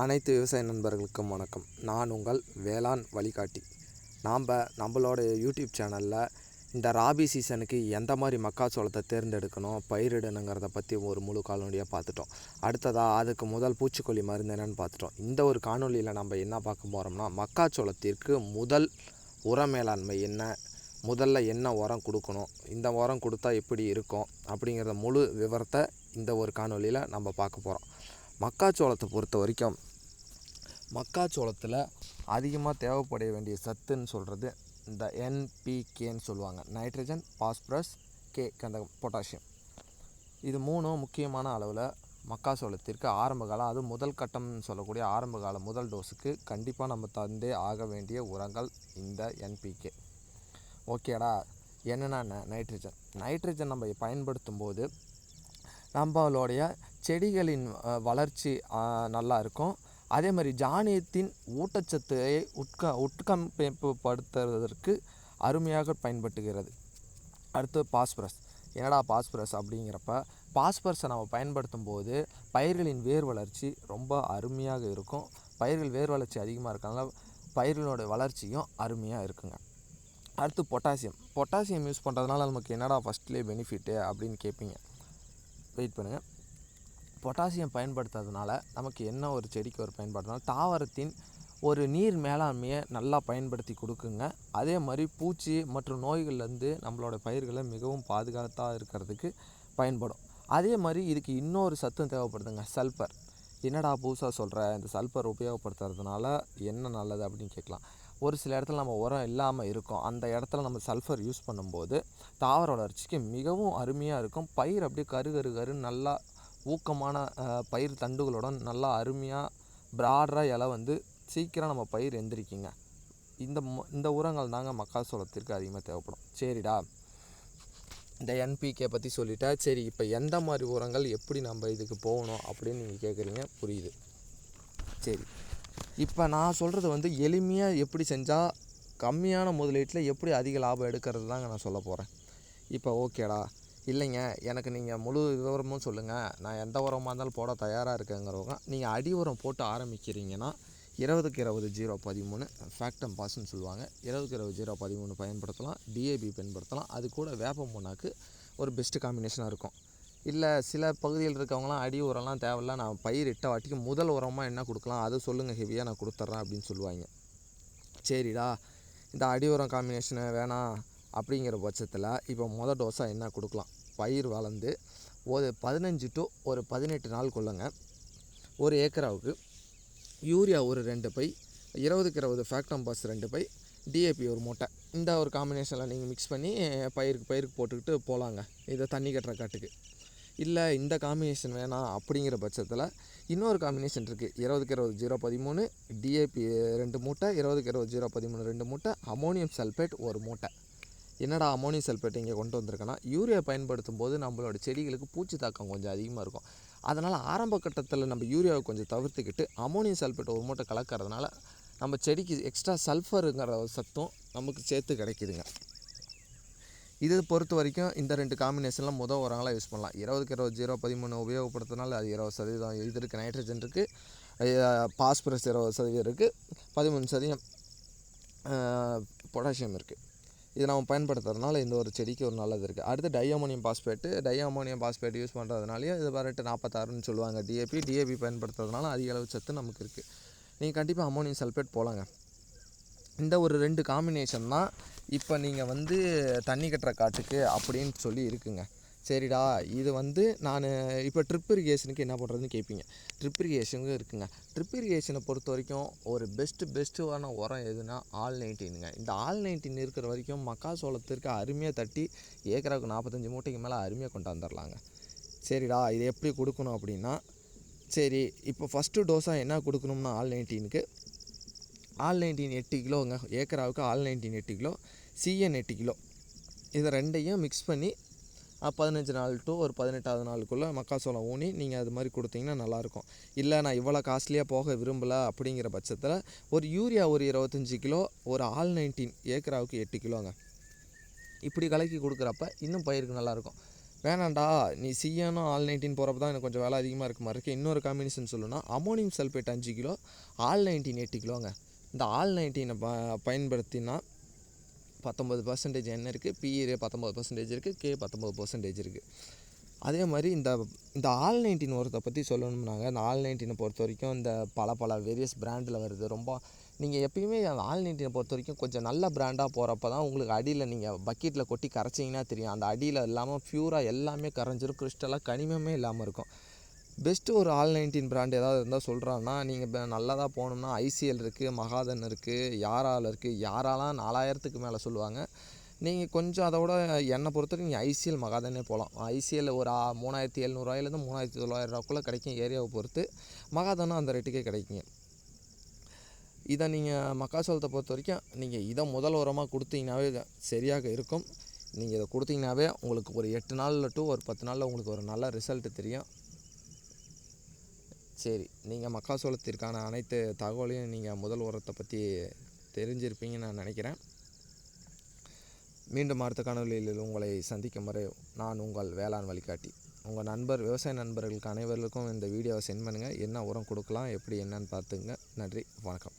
அனைத்து விவசாய நண்பர்களுக்கும் வணக்கம். நான் உங்கள் வேளாண் வழிகாட்டி. நாம் நம்மளோட யூடியூப் சேனலில் இந்த ராபி சீசனுக்கு எந்த மாதிரி மக்காச்சோளத்தை தேர்ந்தெடுக்கணும் பயிரிடணுங்கிறத பற்றி ஒரு முழு காணொலியாக பார்த்துட்டோம். அடுத்ததாக அதுக்கு முதல் பூச்சிக்கொல்லி மருந்து என்னென்னு பார்த்துட்டோம். இந்த ஒரு காணொலியில் நம்ம என்ன பார்க்க போகிறோம்னா மக்காச்சோளத்திற்கு முதல் உர மேலாண்மை என்ன முதல்ல என்ன உரம் கொடுக்கணும் இந்த உரம் கொடுத்தா எப்படி இருக்கும் அப்படிங்கிறத முழு விவரத்தை இந்த ஒரு காணொலியில் நம்ம பார்க்க போகிறோம் மக்காச்சோளத்தை பொறுத்த வரைக்கும் மக்காச்சோளத்தில் அதிகமாக தேவைப்பட வேண்டிய சத்துன்னு சொல்கிறது இந்த என்பிகேன்னு சொல்லுவாங்க. நைட்ரஜன் பாஸ்பரஸ் கே கந்தகம் பொட்டாசியம் இது மூணும் முக்கியமான அளவில் மக்காச்சோளத்திற்கு ஆரம்ப காலம் அது முதல் கட்டம்னு சொல்லக்கூடிய ஆரம்ப கால முதல் டோஸுக்கு கண்டிப்பாக நம்ம தந்தே ஆக வேண்டிய உரங்கள் இந்த என்பிகே ஓகேடா என்னென்னா நைட்ரஜன் நைட்ரஜன் நம்ம பயன்படுத்தும் போது நம்மளுடைய செடிகளின் வளர்ச்சி நல்லா இருக்கும். அதே மாதிரி ஜானியத்தின் ஊட்டச்சத்தை உட்க உட்கமைப்புப்படுத்துவதற்கு அருமையாக பயன்பட்டுகிறது அடுத்து பாஸ்பரஸ். என்னடா பாஸ்பரஸ் அப்படிங்கிறப்ப பாஸ்பரஸை நம்ம பயன்படுத்தும் போது பயிர்களின் வேர் வளர்ச்சி ரொம்ப அருமையாக இருக்கும். பயிர்கள் வேர் வளர்ச்சி அதிகமாக இருக்கனால பயிர்களோட வளர்ச்சியும் அருமையாக இருக்குங்க. அடுத்து பொட்டாசியம். பொட்டாசியம் யூஸ் பண்ணுறதுனால நமக்கு என்னடா ஃபஸ்ட்லேயே பெனிஃபிட்டு அப்படின்னு கேட்பீங்க வெயிட் பண்ணுங்கள் பொட்டாசியம் பயன்படுத்துறதுனால நமக்கு என்ன ஒரு செடிக்கு ஒரு பயன்படுத்தினாலும் தாவரத்தின் ஒரு நீர் மேலாண்மையை நல்லா பயன்படுத்தி கொடுக்குங்க. அதே மாதிரி பூச்சி மற்றும் நோய்கள்லேருந்து நம்மளோட பயிர்களை மிகவும் பாதுகாத்தாக இருக்கிறதுக்கு பயன்படும். அதே மாதிரி இதுக்கு இன்னொரு சத்தம் தேவைப்படுதுங்க சல்பர் என்னடா புதுசாக சொல்கிற இந்த சல்பர் உபயோகப்படுத்துறதுனால என்ன நல்லது அப்படின்னு கேட்கலாம். ஒரு சில இடத்துல நம்ம உரம் இல்லாமல் இருக்கும். அந்த இடத்துல நம்ம சல்ஃபர் யூஸ் பண்ணும்போது தாவர வளர்ச்சிக்கு மிகவும் அருமையாக இருக்கும். பயிர் அப்படியே கரு கரு கரு நல்லா ஊக்கமான பயிர் தண்டுகளோட நல்லா அருமையாக ப்ராடராக இலை வந்து சீக்கிரம் நம்ம பயிர் எந்திரிக்குங்க. இந்த இந்த உரங்கள் தாங்க மக்காசோளத்திற்கு அதிகமாக தேவைப்படும். சரிடா. இந்த என்பிகே பற்றி சொல்லிட்டா சரி இப்போ எந்த மாதிரி உரங்கள் எப்படி நம்ம இதுக்கு போகணும் அப்படின்னு நீங்கள் கேட்குறீங்க புரியுது. சரி. இப்போ நான் சொல்கிறது வந்து எளிமையாக எப்படி செஞ்சால் கம்மியான முதலீட்டில் எப்படி அதிக லாபம் எடுக்கிறது தாங்க நான் சொல்ல போகிறேன் இப்போ ஓகேடா இல்லைங்க எனக்கு நீங்கள் முழு விவரமும் சொல்லுங்கள் நான் எந்த உரமாக இருந்தாலும் போட தயாராக இருக்கேங்கிறவங்க நீங்கள் அடி உரம் போட்டு ஆரம்பிக்கிறீங்கன்னா இருபதுக்கு இருபது ஜீரோ பதிமூணு ஃபேக்டம் பாஸ்ன்னு சொல்லுவாங்க. இருபதுக்கு இருபது ஜீரோ பதிமூணு பயன்படுத்தலாம் டிஏபி பயன்படுத்தலாம். அது கூட வேப்ப முன்னாக்கு ஒரு பெஸ்ட்டு காம்பினேஷனாக இருக்கும். இல்லை சில பகுதியில் இருக்கவங்களாம் அடி உரம்லாம் தேவையில்ல நான் பயிர் இட்ட வாட்டிக்கு முதல் உரமாக என்ன கொடுக்கலாம்? அது சொல்லுங்கள் ஹெவியாக நான் கொடுத்துட்றேன் அப்படின்னு சொல்லுவாங்க. சரிடா இந்த அடி உரம் காம்பினேஷனு வேணாம் அப்படிங்கிற பட்சத்தில் இப்போ மொதல் டோஸாக என்ன கொடுக்கலாம்? பயிர் வளர்ந்து ஒரு பதினஞ்சு டு ஒரு பதினெட்டு நாள் கொள்ளுங்க. ஒரு ஏக்கராவுக்கு யூரியா ஒரு ரெண்டு பை இருபதுக்கு இருபது ஃபேக்டம் பாஸ் ரெண்டு பை டிஏபி ஒரு மூட்டை. இந்த ஒரு காம்பினேஷனில் நீங்கள் மிக்ஸ் பண்ணி பயிருக்கு பயிருக்கு போட்டுக்கிட்டு போகலாங்க இதை தண்ணி கட்டுற காட்டுக்கு. இல்லை இந்த காம்பினேஷன் வேணாம் அப்படிங்கிற பட்சத்தில் இன்னொரு காம்பினேஷன் இருக்குது இருபதுக்கு இருபது ஜீரோ பதிமூணு டிஏபி ரெண்டு மூட்டை இருபதுக்கு இருபது ஜீரோ பதிமூணு ரெண்டு மூட்டை அமோனியம் சல்ஃபேட் ஒரு மூட்டை. என்னடா அமோனியம் சல்ஃபேட் இங்கே கொண்டு வந்திருக்கேன்னா யூரியா பயன்படுத்தும் போது நம்மளோட செடிகளுக்கு பூச்சி தாக்கம் கொஞ்சம் அதிகமாக இருக்கும். அதனால் ஆரம்ப கட்டத்தில் நம்ம யூரியாவை கொஞ்சம் தவிர்த்துக்கிட்டு அமோனியம் சல்ஃபேட் ஒரு மூட்டை கலக்கறதுனால நம்ம செடிக்கு எக்ஸ்ட்ரா சல்ஃபருங்கிற சத்தும் நமக்கு சேர்த்து கிடைக்குதுங்க. இது பொறுத்த வரைக்கும் இந்த ரெண்டு காம்பினேஷனில் முதல் உரங்களாக யூஸ் பண்ணலாம். இருபதுக்கு இருபது ஜீரோ பதிமூணு உபயோகப்படுத்தினால அது இருபது சதவீதம் இது இருக்குது நைட்ரஜன் இருக்குது பாஸ்பரஸ் இருபது சதவீதம் இருக்குது பதிமூணு சதவீதம் பொட்டாசியம் இருக்குது இது நம்ம பயன்படுத்துறதுனால இந்த ஒரு செடிக்கு ஒரு நல்லது இருக்குது அடுத்து diammonium phosphate diammonium phosphate use பண்ணுறதுனாலையும் இது வரட்டு நாற்பத்தாறுன்னு சொல்லுவாங்க. டிஏபி டிஏபி பயன்படுத்துறதுனால அதிக அளவு சத்து நமக்கு இருக்குது நீங்கள் கண்டிப்பாக அமோனியம் சல்ஃபேட் போகலாங்க இந்த ஒரு ரெண்டு காம்பினேஷன் தான் இப்போ நீங்கள் வந்து தண்ணி கட்டுற காட்டுக்கு அப்படின்னு சொல்லி இருக்குங்க. சரிடா இது வந்து நான் இப்போ ட்ரிப் இரிகேஷனுக்கு என்ன பண்ணுறதுன்னு கேட்பீங்க ட்ரிப் இரிகேஷனுக்கு இருக்குங்க. ட்ரிப் இரிகேஷனை பொறுத்த வரைக்கும் ஒரு பெஸ்ட்டு பெஸ்ட்டுவான உரம் எதுனா ஆல் நைன்டீனுங்க இந்த ஆல் நைன்டீன் இருக்கிற வரைக்கும் மக்காசோளத்திற்கு அருமையாக தட்டி ஏக்கராவுக்கு நாற்பத்தஞ்சு மூட்டைக்கு மேலே அருமையாக கொண்டாந்துடலாங்க சரிடா இது எப்படி கொடுக்கணும் அப்படின்னா சரி இப்போ ஃபஸ்ட்டு டோஸாக என்ன கொடுக்கணும்னா ஆல் நைன்டீனுக்கு ஆல் நைன்டீன் எட்டு கிலோங்க ஏக்கராவுக்கு ஆல் நைன்டீன் எட்டு கிலோ சிஎன் எட்டு கிலோ. இதை ரெண்டையும் மிக்ஸ் பண்ணி பதினஞ்சு நாள் டு ஒரு பதினெட்டாவது நாளுக்குள்ளே மக்காசோளம் ஊனி நீங்கள் அது மாதிரி கொடுத்தீங்கன்னா நல்லாயிருக்கும். இல்லை நான் இவ்வளோ காஸ்ட்லியாக போக விரும்பலை அப்படிங்கிற பட்சத்தில் ஒரு யூரியா ஒரு இருபத்தஞ்சி கிலோ ஒரு ஆல் நைன்டீன் ஏக்கராவுக்கு எட்டு கிலோங்க. இப்படி கலக்கி கொடுக்குறப்ப இன்னும் பயிருக்கு நல்லாயிருக்கும். வேணாண்டா நீ சிஎனும் ஆல் நைன்டீன் போகிறப்ப தான் எனக்கு கொஞ்சம் வேலை அதிகமாக இருக்க மாதிரி இருக்குது இன்னொரு காம்பினேஷன் சொல்லணும்னா அமோனியம் சல்பேட் அஞ்சு கிலோ ஆல் நைன்டீன் எட்டு கிலோங்க. இந்த ஆல் நைன்டீனை ப பயன்படுத்தினா பத்தொம்பது பர்சன்டேஜ் என்ன இருக்குது பிஏ பத்தொம்பது பர்சன்டேஜ் இருக்குது கே பத்தொம்பது பர்சன்டேஜ் இருக்குது அதே மாதிரி இந்த இந்த ஆல் நைன்டீன் ஒருத்தை பற்றி சொல்லணும்னாங்க. இந்த ஆல் நைன்டீனை பொறுத்த வரைக்கும் இந்த பல பல வேரியஸ் பிராண்டில் வருது. ரொம்ப நீங்கள் எப்பயுமே அந்த ஆல் நைன்டீனை பொறுத்த வரைக்கும் கொஞ்சம் நல்ல பிராண்டாக போகிறப்ப தான் உங்களுக்கு அடியில் நீங்கள் பக்கெட்டில் கொட்டி கரைச்சிங்கன்னா தெரியும். அந்த அடியில் இல்லாமல் ப்யூராக எல்லாமே கரைஞ்சிரும். கிறிஸ்டலாக கனிமமே இல்லாமல் இருக்கும். பெஸ்ட்டு ஒரு ஆல் நைன்டீன் பிராண்ட் ஏதாவது இருந்தால் சொல்கிறான்னா நீங்கள் இப்போ நல்லதாக போகணும்னா ஐசிஎல் இருக்குது மகாதன் இருக்குது யாரால் இருக்குது யாராலாம் நாலாயிரத்துக்கு மேலே சொல்லுவாங்க. நீங்கள் கொஞ்சம் அதோட என்னை பொறுத்தவரைக்கும் நீங்கள் ஐசிஎல் மகாதனே போகலாம். ஐசிஎல் ஒரு மூணாயிரத்தி எழுநூறுவாயிலேருந்து மூணாயிரத்தி தொள்ளாயிரரூவாக்குள்ளே கிடைக்கும் ஏரியாவை பொறுத்து மகாதனும் அந்த ரேட்டுக்கே கிடைக்குங்க. இதை நீங்கள் மக்காசோளத்தை பொறுத்த வரைக்கும் நீங்கள் இதை முதல் உரமாக கொடுத்தீங்கன்னாவே சரியாக இருக்கும். நீங்கள் இதை கொடுத்தீங்கன்னாவே உங்களுக்கு ஒரு எட்டு நாளில் டூ ஒரு பத்து நாளில் உங்களுக்கு ஒரு நல்ல ரிசல்ட்டு தெரியும். சரி நீங்கள் மக்காசோளத்திற்கான அனைத்து தகவலையும் நீங்கள் முதல் உரத்தை பற்றி தெரிஞ்சிருப்பீங்கன்னு நான் நினைக்கிறேன். மீண்டும் அடுத்த காணொலியில் உங்களை சந்திக்கும் வரை நான் உங்கள் வேளாண் வழிகாட்டி. உங்கள் நண்பர் விவசாய நண்பர்களுக்கு அனைவருக்கும் இந்த வீடியோவை சென்ட் பண்ணுங்கள் என்ன உரம் கொடுக்கலாம் எப்படி என்னன்னு பார்த்துங்க. நன்றி வணக்கம்.